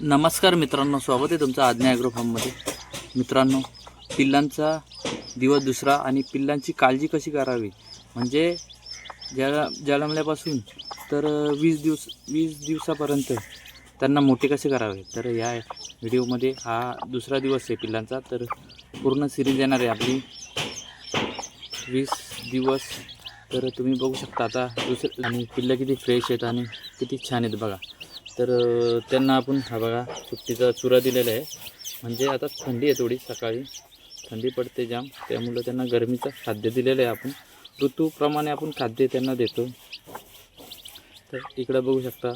नमस्कार मित्रांनो स्वागत आहे तुमचं आज्ञा ॲग्रो फार्ममध्ये मित्रांनो पिल्लांचा दिवस दुसरा आणि पिल्लांची काळजी कशी करावी? म्हणजे ज्या जन्मल्यापासून तर वीस दिवस वीस दिवसापर्यंत त्यांना मोठे कसे करावे? तर या व्हिडिओमध्ये हा दुसरा दिवस आहे पिल्लांचा. तर पूर्ण सिरीज येणार आहे आपली. वीस दिवस. तर तुम्ही बघू शकता आता दुसरं आणि पिल्लं किती फ्रेश आहेत आणि किती छान आहेत बघा. तर त्यांना आपण हा बघा सुट्टीचा चुरा दिलेला आहे. म्हणजे आता थंडी आहे थोडी सकाळी. थंडी पडते जाम. त्यामुळं त्यांना गरमीचं खाद्य दिलेलं आहे आपण. ऋतूप्रमाणे आपण खाद्य त्यांना देतो. तर इकडं बघू शकता.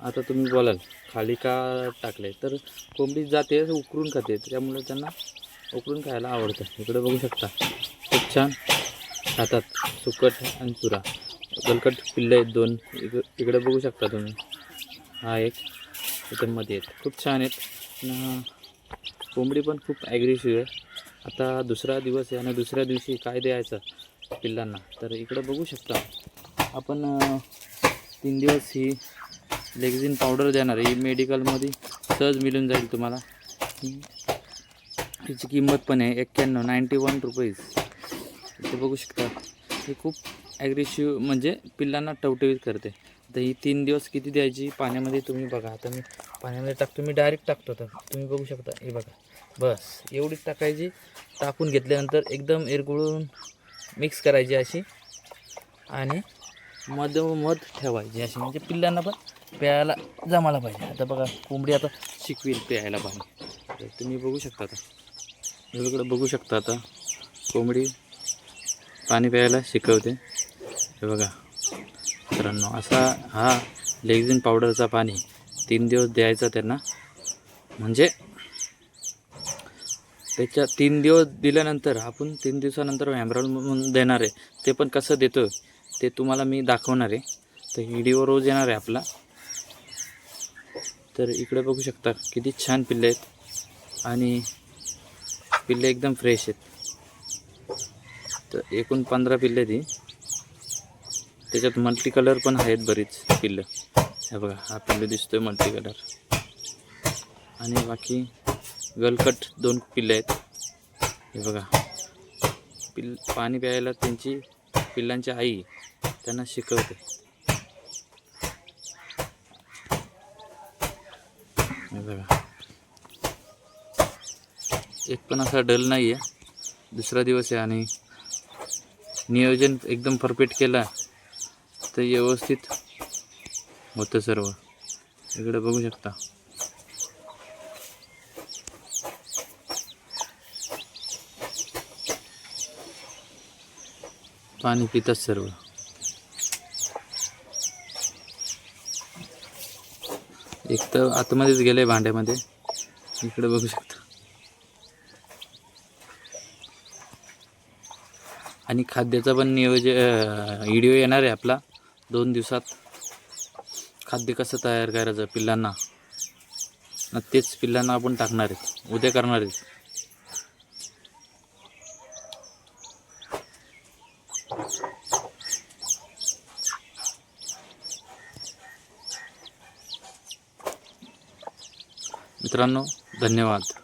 आता तुम्ही बोलाल खाली का टाकले तर कोंबडी जाते उकरून खाते. त्यामुळे त्यांना उकरून खायला आवडतं. इकडं बघू शकता. खूप छान खातात. सुकट आणि चुरा. गलकट पिल्ले आहेत दोन. इक इकडे बघू शकता तुम्ही. हा एक त्याच्यामध्ये आहेत. खूप छान आहेत. कोंबडी पण खूप ॲग्रेसिव्ह आहे. आता दुसरा दिवस आहे आणि दुसऱ्या दिवशी काय द्यायचं पिल्लांना? तर इकडं बघू शकता. आपण तीन दिवस ही लेगझिन पावडर देणार आहे. ही मेडिकलमध्ये सहज मिळून जाईल तुम्हाला. तिची किंमत पण आहे एक्क्याण्णव नाईंटी वन रुपीज इथे बघू शकता. हे खूप ॲग्रेसिव्ह म्हणजे पिल्लांना टवटवीत करते. दही ही तीन दिवस किती द्यायची पाण्यामध्ये तुम्ही बघा. आता मी पाण्यामध्ये टाकतो मी डायरेक्ट टाकतो तर तुम्ही बघू शकता. हे बघा. बस. एवढीच टाकायची. टाकून घेतल्यानंतर एकदम एरगुळून मिक्स करायची अशी. आणि मधोमध ठेवायची अशी. म्हणजे पिल्लांना पण प्यायला जमायला पाहिजे. आता बघा कोंबडी आता शिकवेल प्यायला पाणी. तर तुम्ही बघू शकता आता. वेगवेगळं बघू शकता आता. कोंबडी पाणी प्यायला शिकवते. हे बघा. मित्रांनो असा हा लेग्झिन पावडरचा पाणी तीन दिवस द्यायचा त्यांना. म्हणजे त्याच्या तीन दिवस दिल्यानंतर आपण तीन दिवसानंतर हॅमरॉल म्हणून देणार आहे. ते पण कसं देतो ते तुम्हाला मी दाखवणार आहे. तर व्हिडिओ रोज येणार आहे आपला. तर इकडे बघू शकता किती छान पिल्ले आहेत. आणि पिल्ले एकदम फ्रेश आहेत. तर एकूण पंधरा पिल्ले ती त्याच्यात मल्टी कलर पण आहेत बरीच पिल्लं. हे बघा हा पिल्लू दिसतोय मल्टी कलर आणि बाकी गलकट दोन पिल्ले आहेत. हे बघा. पिल पाणी प्यायला त्यांची पिल्लांची आई त्यांना शिकवते. हे बघा. एक पण असा डल नाही आहे दुसरा दिवस आहे आणि नियोजन एकदम परफेक्ट केला. तर व्यवस्थित होतं सर्व. इकडे बघू शकता. पाणी पितात सर्व. एक तर आतमध्येच गेले भांड्यामध्ये. इकडे बघू शकता. आणि खाद्याचा पण नियोजन व्हिडिओ येणार आहे आपला. दोन दिवसात खाद्य कसं तयार करायचं पिल्लांना? तेच पिल्लांना आपण टाकणार आहेत. उद्या करणार आहेत. मित्रांनो धन्यवाद.